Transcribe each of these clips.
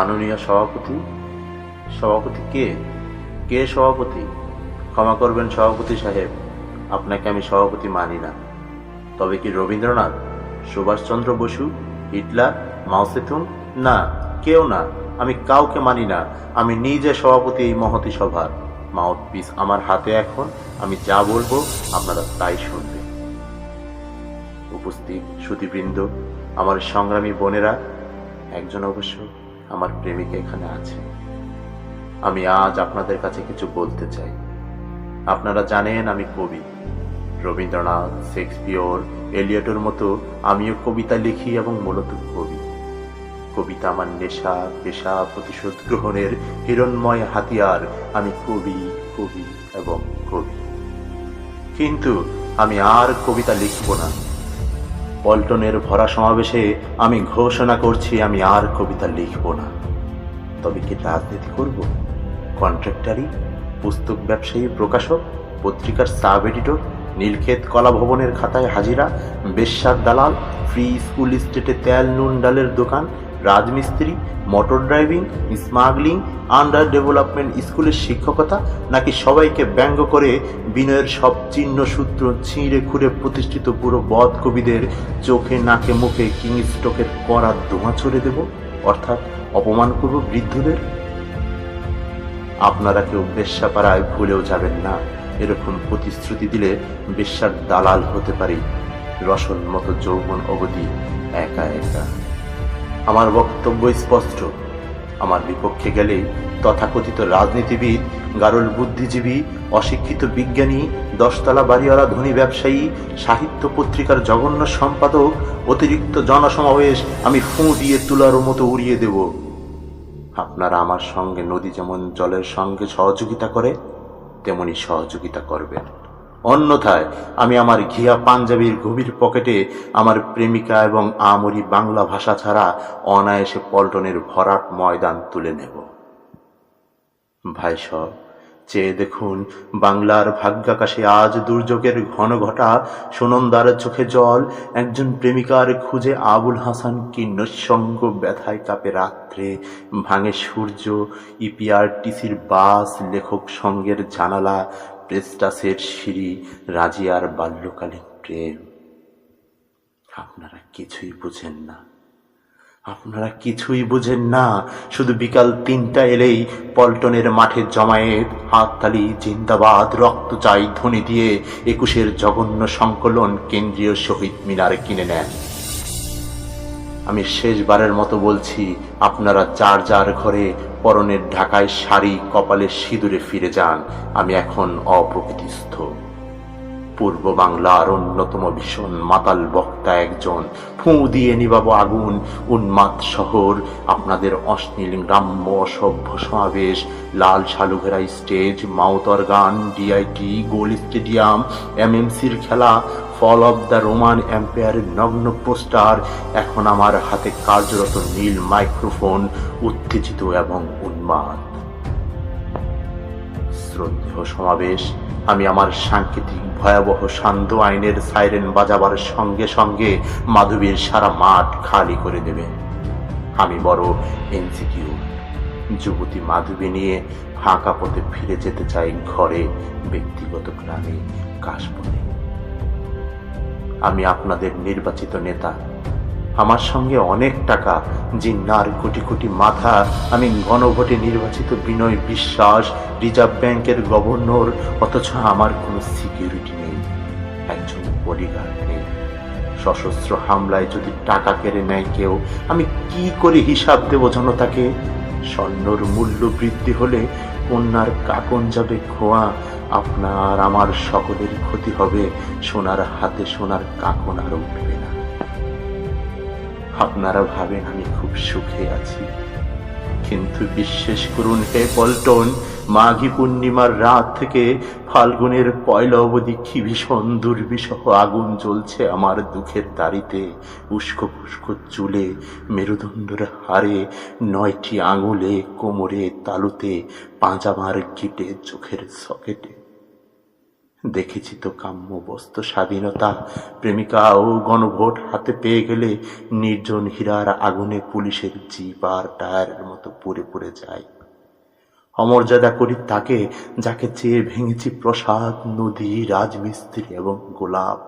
মাননীয় সভাপতি। সভাপতি কে? কে সভাপতি? ক্ষমা করবেন সভাপতি সাহেব, আপনাকে আমি সভাপতি মানি না। তবে কি Rabindranath, Subhashchandra Bose, Hitler Mao Tse Tung না, কেউ না। আমি কাউকে মানি না। আমি নিজে সভাপতি এই মহতি সভার। মাউথ পিস আমার হাতে এখন। আমি যা বলব আপনারা তাই শুনবেন। উপস্থিত সুধীবৃন্দ আমার সংগ্রামী বোনেরা, একজন অবশ্য আমার প্রেমিকা এখানে আছে। আমি আজ আপনাদের কাছে কিছু বলতে চাই। আপনারা জানেন আমি কবি। রবীন্দ্রনাথ, শেক্সপিয়র, এলিয়টের মতো আমিও কবিতা লিখি এবং মূলত কবি। কবিতা আমার নেশা, পেশা, প্রতিশোধ গ্রহণের হিরণময় হাতিয়ার। আমি কবি কবি এবং কবি। কিন্তু আমি আর কবিতা লিখব না। পল্টনের ভরা সমাবেশে আমি ঘোষণা করছি, আমি আর কবিতা লিখব না। তবে কি রাজনীতি করব? কন্ট্রাক্টারি, পুস্তক ব্যবসায়ী, প্রকাশক, পত্রিকার সাব এডিটর, নীলক্ষেত কলা ভবনের খাতায় হাজিরা, বেশ্যার দালাল, ফ্রি স্কুল স্টেটে তেল, নুন, ডালের দোকান রাজমিস্ত্রি, motor driving, smuggling, under development স্কুলের শিক্ষকতা, নাকি সবাইকে ব্যঙ্গ করে বিনয়ের সব চিহ্ন সূত্র ছিঁড়ে খুঁড়ে প্রতিষ্ঠিত পুরো বধ কবিদের চোখে, নাকে, মুখে কিং স্টকের করা ধোঁয়া ছড়ে দেব? অর্থাৎ অপমান করব বৃদ্ধদের? আপনারা কেউ বেশ্যাপাড়ায় ভুলেও যাবেন না। এরকম প্রতিশ্রুতি দিলে বেশ্যার দালাল হতে পারি। রসন মতো যৌবন অবধি একা একা। আমার বক্তব্য স্পষ্ট। আমার বিপক্ষে গেলে তথাকথিত রাজনীতিবিদ, গারুল বুদ্ধিজীবী, অশিক্ষিত বিজ্ঞানী, দশতলা বাড়িওয়ালা ধনী ব্যবসায়ী, সাহিত্য পত্রিকার জঘন্য সম্পাদক, অতিরিক্ত জনসমাবেশ আমি ফুঁ দিয়ে তুলার মতো উড়িয়ে দেব। আপনারা আমার সঙ্গে নদী যেমন জলের সঙ্গে সহযোগিতা করে, তেমনি সহযোগিতা করবেন। অন্যথায় আমি আমার ঘিয়া পাঞ্জাবির গভীর পকেটে আমার প্রেমিকা এবং আমরি বাংলা ভাষা ছাড়া অনায়াসে পল্টনের ভরাট ময়দান তুলে নেব। ভাই সব, চেয়ে দেখুন বাংলার ভাগ্যাকাশে আজ দুর্যোগের ঘন ঘটা সুনন্দার চোখে জল, একজন প্রেমিকার খুঁজে আবুল হাসান কি নৈসঙ্গ ব্যথায় কাপে রাত্রে, ভাঙে সূর্য, ইপিআরটিসির বাস লেখক সঙ্গের জানালা প্রেস্টাসের সিঁড়ি রাজিয়ার বাল্যকালীন প্রেম। আপনারা কিছুই বুঝেন না। আপনারা কিছুই বুঝেন না। শুধু বিকাল তিনটা এলেই পল্টনের মাঠে জমায়েত, হাততালি, জিন্দাবাদ, রক্ত চাই ধ্বনি দিয়ে একুশের জঘন্য সংকলন কেন্দ্রীয় শহীদ মিনার কিনে নেন। আমি শেষবারের মতো বলছি, আপনারা যার যার ঘরে পরনের ঢাকায় শাড়ি, কপালে সিঁদুরে ফিরে যান। আমি এখন অপ্রকৃতিস্থ। পূর্ব বাংলার অন্যতম ভীষণ মাতাল বক্তা একজন। ফুঁ দিয়ে নিবাব আগুন, উন্মাদ শহর, আপনাদের অশ্লীল গ্রাম্য অসভ্য সমাবেশ, লাল শালুঘেরা স্টেজ, মাউতর গান, ডিআইটি, গোল স্টেডিয়াম, এমএমসির খেলা ফল অব দ্য রোমান এম্পায়ারের নগ্ন পোস্টার এখন আমার হাতে কার্যরত নীল মাইক্রোফোন, উত্তেজিত এবং উন্মাদ। শ্রদ্ধেয় সমাবেশ, আমি আমার সাংকেতিক ভয়াবহ শান্ত আইনের সাইরেন বাজাবার সঙ্গে সঙ্গে মাধবীর সারা মাঠ খালি করে দেবে। আমি বড় ইনসিকিউর যুবতী মাধবী নিয়ে ফাঁকা পথে ফিরে যেতে চাই ঘরে, ব্যক্তিগত গ্রামে, কাশবনে। আমি আপনাদের নির্বাচিত নেতা। আমার সঙ্গে অনেক টাকা, জিন্নার কোটি কোটি মাথা, আমি গণভোটে নির্বাচিত বিনয় বিশ্বাস, রিজার্ভ ব্যাংকের গভর্নর, অথচ আমার কোনো সিকিউরিটি নেই, একজন বডিগার্ড নেই। সশস্ত্র হামলায় যদি টাকা কেড়ে নেয় কেউ, আমি কি করে হিসাব দেব জনতাকে? স্বর্ণর মূল্য বৃদ্ধি হলে কন্যার কাকন যাবে খোয়া আপনার, আমার সকলের ক্ষতি হবে। সোনার হাতে সোনার কাকন আর উঠবে না। আপনারা ভাবেন আমি খুব সুখে আছি। কিন্তু বিশ্বাস করুন হে পল্টন, মাঘী পূর্ণিমার রাত থেকে ফাল্গুনের পয়লা অবধি কি ভীষণ দুর্বিষহ আগুন জ্বলছে আমার দুঃখের দাড়িতে উস্কো ফুস্কো চুলে, মেরুদণ্ডের হারে নয়টি আঙুলে, কোমরে, তালুতে পাঁজামার গিটে, চোখের সকেটে। দেখেছি তো কাম্য বস্ত স্বাধীনতা। প্রেমিকা ও গণভোট হাতে পেয়ে গেলে নির্জন হীরার আগুনে পুলিশের জিপ আর টায়ারের মতো পড়ে পড়ে যায়। অমর্যাদা করি তাকে, যাকে চেয়ে ভেঙেছি প্রসাদ, নদী, রাজমিস্ত্রি এবং গোলাপ।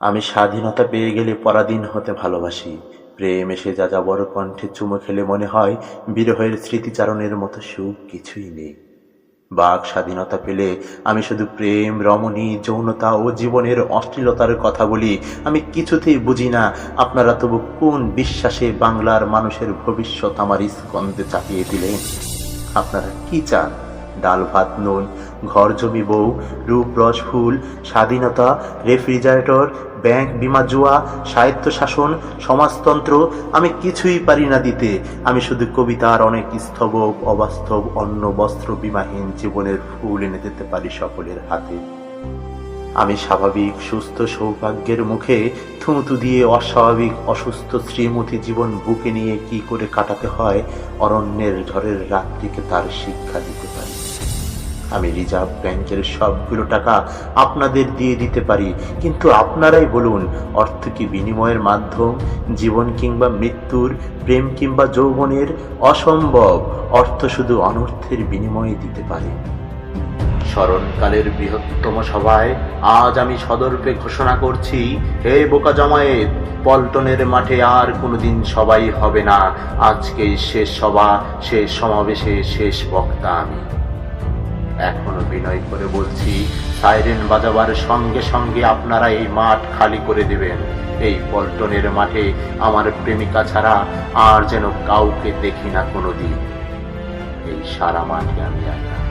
আমি স্বাধীনতা পেয়ে গেলে পরাধীন হতে ভালোবাসি। প্রেম এসে যা যা বড় কণ্ঠে চুমো খেলে মনে হয়, বিরহের স্মৃতিচারণের মতো সুখ কিছুই নেই। বাক স্বাধীনতা পেলে আমি শুধু প্রেম, রমণী, যৌনতা ও জীবনের অশ্লীলতার কথা বলি। আমি কিছুতেই বুঝি না, আপনারা তবু কোন বিশ্বাসে বাংলার মানুষের ভবিষ্যৎ আমার স্কন্ধে চাপিয়ে দিলেন? আপনারা কি চান? ডাল, ভাত, নুন, ঘর জমি, বউ, রূপ, রস, ফুল, স্বাধীনতা, রেফ্রিজারেটর, ব্যাংক, বিমা, জুয়া, সাহিত্য শাসন, সমাজতন্ত্র, আমি কিছুই পারি না দিতে। আমি শুধু কবিতার অনেক স্তবক, অবাস্তব অন্ন বস্ত্র বিমাহীন জীবনের ফুল এনে দিতে পারি সকলের হাতে। আমি স্বাভাবিক, সুস্থ, সৌভাগ্যের মুখে থুঁতু দিয়ে অস্বাভাবিক, অসুস্থ শ্রীমতী জীবন বুকে নিয়ে কি করে কাটাতে হয়, অরণ্যের ঝড়ের রাত্রিকে তার শিক্ষা দিতে আমি রিজার্ভ ব্যাংকের সবগুলো টাকা আপনাদের দিয়ে দিতে পারি। কিন্তু আপনারাই বলুন, অর্থ কি বিনিময়ের মাধ্যম, জীবন কিংবা মৃত্যুর, প্রেম কিংবা যৌবনের অসম্ভব? অর্থ শুধু অনর্থের বিনিময়ে দিতে পারে। স্মরণকালের বৃহত্তম সভায় আজ আমি সদর্পে ঘোষণা করছি, হে বোকা জমায়েত, পল্টনের মাঠে আর কোনোদিন সবাই হবে না। আজকে শেষ সভা, শেষ সমাবেশে শেষ বক্তা আমি। এখনও বিনয় করে বলছি, সাইরেন বাজাবার সঙ্গে সঙ্গে আপনারা এই মাঠ খালি করে দেবেন। এই পল্টনের মাঠে আমার প্রেমিকা ছাড়া আর যেন কাউকে দেখি না কোনো দিন এই সারা মাঠে আমি একা।